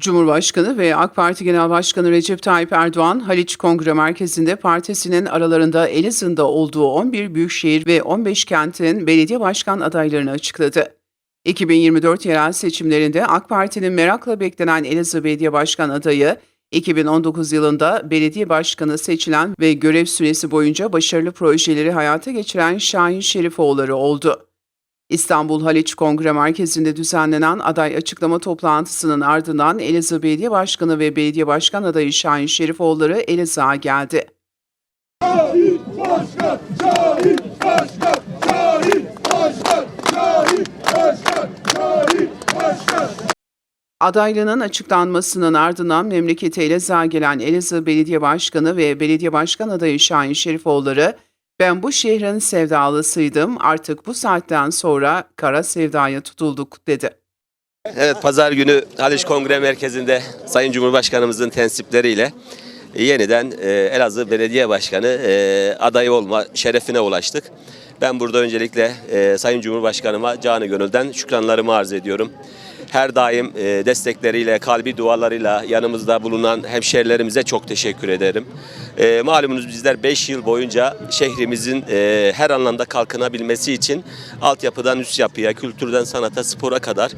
Cumhurbaşkanı ve AK Parti Genel Başkanı Recep Tayyip Erdoğan, Haliç Kongre Merkezi'nde partisinin aralarında Elazığ'da olduğu 11 büyükşehir ve 15 kentin belediye başkan adaylarını açıkladı. 2024 yerel seçimlerinde AK Parti'nin merakla beklenen Elazığ Belediye Başkan adayı, 2019 yılında belediye başkanı seçilen ve görev süresi boyunca başarılı projeleri hayata geçiren Şahin Şerifoğulları oldu. İstanbul Haliç Kongre Merkezi'nde düzenlenen aday açıklama toplantısının ardından Elazığ Belediye Başkanı ve Belediye Başkan adayı Şahin Şerifoğulları Elazığ'a geldi. Şahin Başkan, Şahin Başkan, Şahin Başkan, Şahin Başkan, Şahin Başkan. Adaylığının açıklanmasının ardından memlekete Elazığ'a gelen Elazığ Belediye Başkanı ve Belediye Başkan adayı Şahin Şerifoğulları, ben bu şehrin sevdalısıydım, artık bu saatten sonra kara sevdaya tutulduk dedi. Evet pazar günü Haliç Kongre Merkezi'nde Sayın Cumhurbaşkanımızın tensipleriyle yeniden e, Elazığ Belediye Başkanı e, adayı olma şerefine ulaştık. Ben burada öncelikle e, Sayın Cumhurbaşkanıma canı gönülden şükranlarımı arz ediyorum. Her daim e, destekleriyle, kalbi dualarıyla yanımızda bulunan hemşehrilerimize çok teşekkür ederim. E, malumunuz bizler 5 yıl boyunca şehrimizin e, her anlamda kalkınabilmesi için altyapıdan üst yapıya, kültürden sanata, spora kadar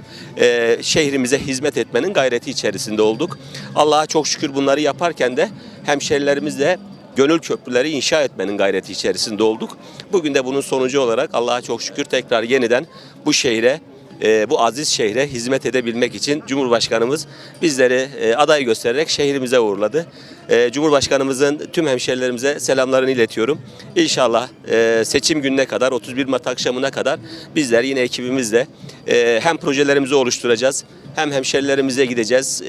şehrimize hizmet etmenin gayreti içerisinde olduk. Allah'a çok şükür bunları yaparken de hemşehrilerimizle gönül köprüleri inşa etmenin gayreti içerisinde olduk. Bugün de bunun sonucu olarak Allah'a çok şükür tekrar yeniden bu şehre e, bu aziz şehre hizmet edebilmek için Cumhurbaşkanımız bizleri e, aday göstererek şehrimize uğurladı. E, Cumhurbaşkanımızın tüm hemşerilerimize selamlarını iletiyorum. İnşallah e, seçim gününe kadar 31 Mart akşamına kadar bizler yine ekibimizle hem projelerimizi oluşturacağız hem hemşerilerimize gideceğiz.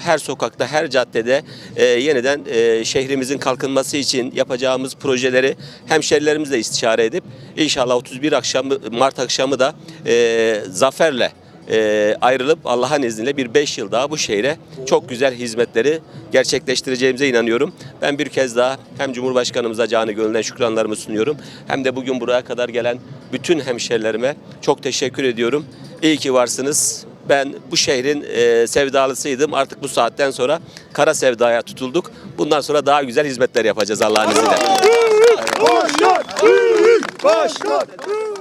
Her sokakta, her caddede yeniden şehrimizin kalkınması için yapacağımız projeleri hemşerilerimizle istişare edip inşallah 31 akşamı Mart akşamı da e, zaferle e, ayrılıp Allah'ın izniyle bir 5 yıl daha bu şehre çok güzel hizmetleri gerçekleştireceğimize inanıyorum. Ben bir kez daha hem Cumhurbaşkanımıza canı gönülden şükranlarımı sunuyorum hem de bugün buraya kadar gelen bütün hemşerilerime çok teşekkür ediyorum. İyi ki varsınız. Ben bu şehrin e, sevdalısıydım. Artık bu saatten sonra kara sevdaya tutulduk. Bundan sonra daha güzel hizmetler yapacağız Allah'ın izniyle. Başkan, Başkan.